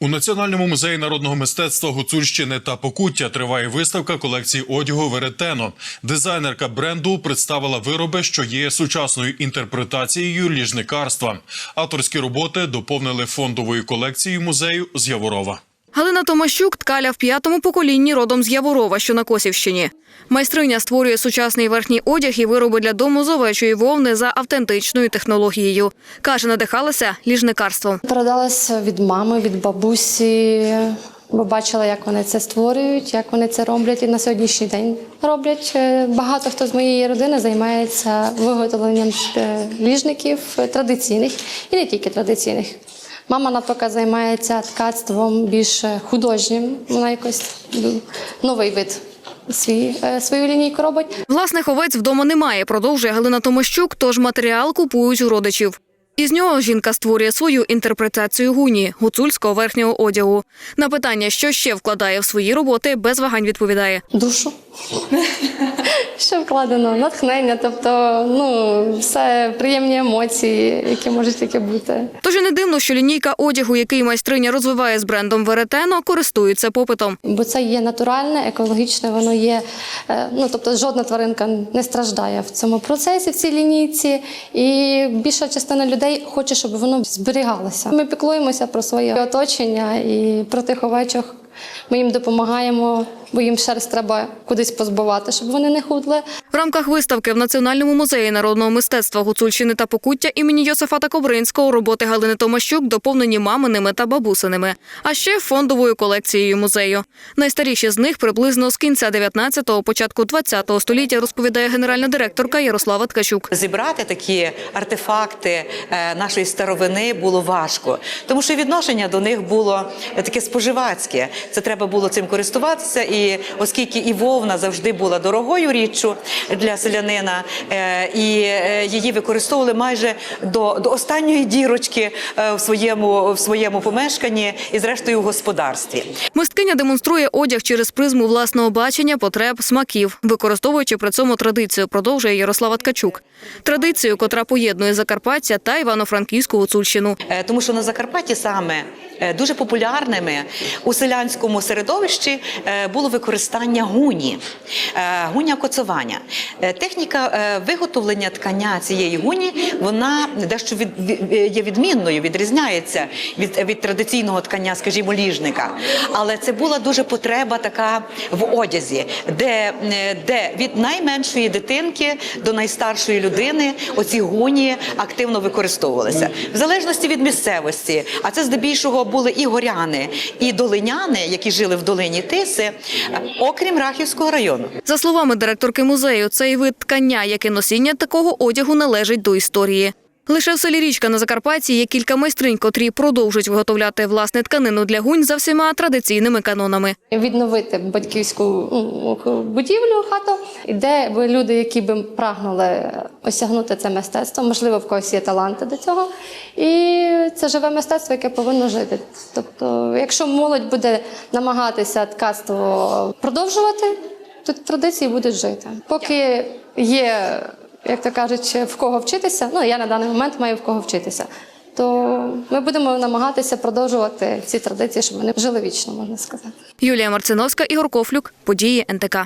У Національному музеї народного мистецтва Гуцульщини та Покуття триває виставка колекції одягу Веретено. Дизайнерка бренду представила вироби, що є сучасною інтерпретацією ліжникарства. Авторські роботи доповнили фондовою колекцією музею з Яворова. Галина Томащук ткаля в п'ятому поколінні родом з Яворова, що на Косівщині. Майстриня створює сучасний верхній одяг і вироби для дому з овечої вовни за автентичною технологією. Каже, надихалася ліжникарством. Передалася від мами, від бабусі, бо бачила, як вони це створюють, як вони це роблять і на сьогоднішній день роблять. Е, Багато хто з моєї родини займається виготовленням е, ліжників е, традиційних і не тільки традиційних. Мама, наприклад, займається ткацтвом більш художнім. Вона якось новий вид свій, е, свою лінійку робить. Власних овець вдома немає, продовжує Галина Томощук, тож матеріал купують у родичів. Із нього жінка створює свою інтерпретацію гуні гуцульського верхнього одягу. На питання, що ще вкладає в свої роботи, без вагань відповідає. душу. Що вкладено? Натхнення, тобто, ну, все приємні емоції, які можуть тільки бути. Тож і не дивно, що лінійка одягу, який майстриня розвиває з брендом Веретено, користується попитом. Бо це є натуральне, екологічне, воно є. е, Ну, тобто жодна тваринка не страждає в цьому процесі, в цій лінійці. І більша частина людей хоче, щоб воно зберігалося. Ми піклуємося про своє оточення і про тих овечок. Ми їм допомагаємо, бо їм шерсть треба кудись позбивати, щоб вони не худли. В рамках виставки в Національному музеї народного мистецтва Гуцульщини та Покуття імені Йосифата Кобринського роботи Галини Томащук доповнені маминими та бабусиними, а ще фондовою колекцією музею. Найстаріші з них приблизно з кінця 19-го, початку 20-го століття, розповідає генеральна директорка Ярослава Ткачук. Зібрати такі артефакти е, нашої старовини було важко, тому що відношення до них було е, таке споживацьке. Це треба було цим користуватися. І оскільки і вовна завжди була дорогою річчю для селянина, е, і е, її використовували майже до, до останньої дірочки е, в своєму в своєму помешканні і зрештою в господарстві. Мисткиня демонструє одяг через призму власного бачення, потреб, смаків, використовуючи при цьому традицію, продовжує Ярослава Ткачук. Традицію, котра поєднує Закарпаття та Івано-Франківську Гуцульщину. Е, тому що на Закарпатті саме е, дуже популярними у селянському середовищі е, було використання гуні, гуня коцування. Техніка виготовлення ткання цієї гуні вона дещо від- є відмінною, відрізняється від, від традиційного ткання, скажімо, ліжника. Але це була дуже потреба така в одязі, де, е, де від найменшої дитинки до найстаршої людини оці гуні активно використовувалися. В залежності від місцевості, а це здебільшого були і горяни, і долиняни, які жили в долині Тиси, е, окрім Рахівського району. За словами директорки музею, цей вид ткання, як і носіння такого одягу, належить до історії. Лише в селі Річка на Закарпатті є кілька майстринь, котрі продовжують виготовляти власне тканину для гунь за всіма традиційними канонами. відновити батьківську будівлю, хату, де люди, які би прагнули осягнути це мистецтво, можливо, в когось є таланти до цього. І це живе мистецтво, яке повинно жити. Тобто, якщо молодь буде намагатися ткацтво продовжувати, то традиції будуть жити. Поки є, як то кажуть, в кого вчитися, ну я на даний момент маю в кого вчитися. То ми будемо намагатися продовжувати ці традиції, щоб вони жили вічно, можна сказати. Юлія Марциновська, Ігор Кофлюк, події НТК.